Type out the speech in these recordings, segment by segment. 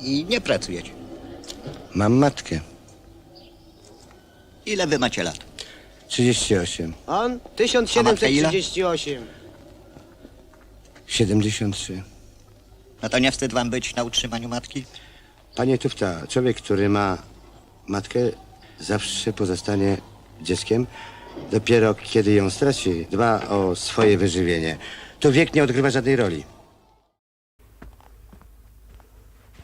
i nie pracujecie. Mam matkę. Ile wy macie lat? 38. On? A matka 1738. 73. No to nie wstyd wam być na utrzymaniu matki? Panie Tufta, człowiek, który ma matkę, zawsze pozostanie dzieckiem. Dopiero kiedy ją straci, dba o swoje wyżywienie. To wiek nie odgrywa żadnej roli.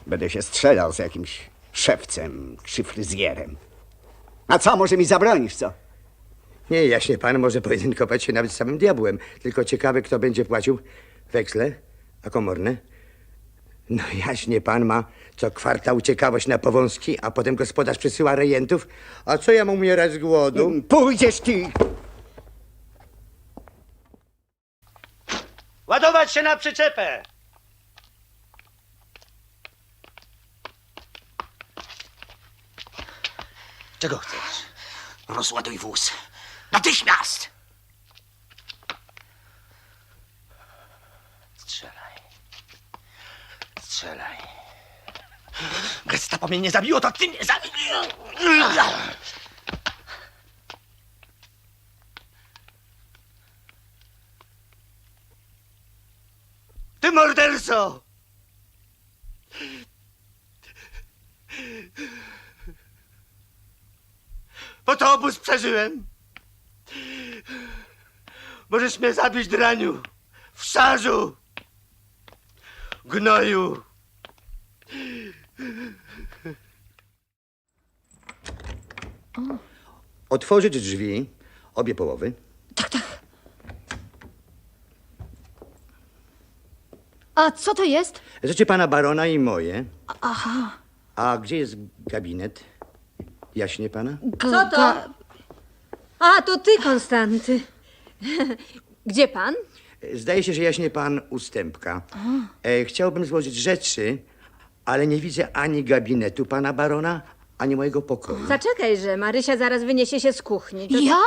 Będę się strzelał z jakimś szewcem czy fryzjerem. A co, może mi zabronisz, co? Nie, jaśnie pan może pojedynkować się nawet z samym diabłem. Tylko ciekawe, kto będzie płacił weksle, a komorne. No jaśnie pan ma co kwartał ciekawość na powązki, a potem gospodarz przysyła rejentów. A co ja mam umierać z głodu? Pójdziesz ty! Ładować się na przyczepę! Czego chcesz? Rozładuj wóz. Natychmiast! Strzelaj. Strzelaj. Gestapo mnie nie zabiło, to ty mnie zabił. Ty morderco! Po to obóz przeżyłem. Możesz mnie zabić, draniu. W szarzu. Gnoju. Otworzyć drzwi, obie połowy. A co to jest? Rzeczy pana barona i moje. Aha. A gdzie jest gabinet? Jaśnie pana? Co to? A, to ty, Konstanty. Gdzie pan? Zdaje się, że jaśnie pan ustępka. E, chciałbym złożyć rzeczy, ale nie widzę ani gabinetu pana barona, ani mojego pokoju. Zaczekaj, że Marysia zaraz wyniesie się z kuchni. To Ja?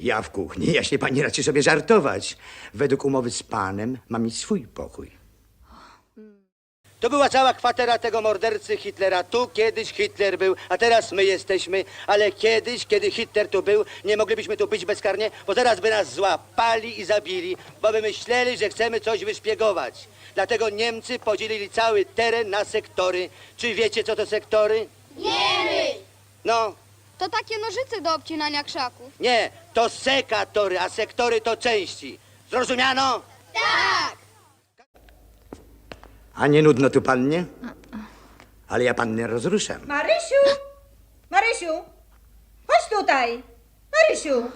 Ja w kuchni, jaśnie pani raczy sobie żartować. Według umowy z panem mam mieć swój pokój. To była cała kwatera tego mordercy Hitlera. Tu kiedyś Hitler był, a teraz my jesteśmy. Ale kiedyś, kiedy Hitler tu był, nie moglibyśmy tu być bezkarnie, bo teraz by nas złapali i zabili, bo by myśleli, że chcemy coś wyszpiegować. Dlatego Niemcy podzielili cały teren na sektory. Czy wiecie, co to sektory? Wiemy! No, To takie nożyce do obcinania krzaków. nie, to sekatory, a sektory to części. Zrozumiano? Tak! A nie nudno tu pannie? Ale ja pannę rozruszam. Marysiu! Marysiu! Chodź tutaj! Marysiu!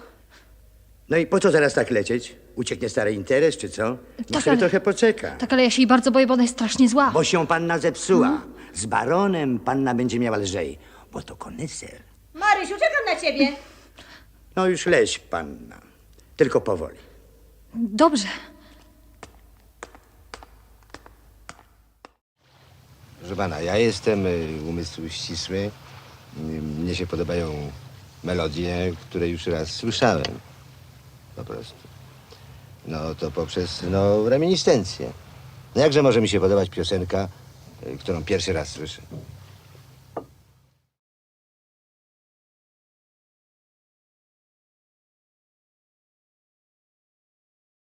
No i po co zaraz tak lecieć? Ucieknie stary interes, czy co? Niech Tak, sobie ale- trochę poczeka. Tak, ale ja się jej bardzo boję, bo ona jest strasznie zła. Bo się panna zepsuła. Z baronem panna będzie miała lżej, bo to koneser. Marysiu, czekam na ciebie! No już leź, panna. Tylko powoli. Dobrze. Pana, ja jestem y, umysł ścisły. Y, Mnie się podobają melodie, które już raz słyszałem. Po prostu. No to poprzez, no, reminiscencję. No jakże może mi się podobać piosenka, y, którą pierwszy raz słyszę?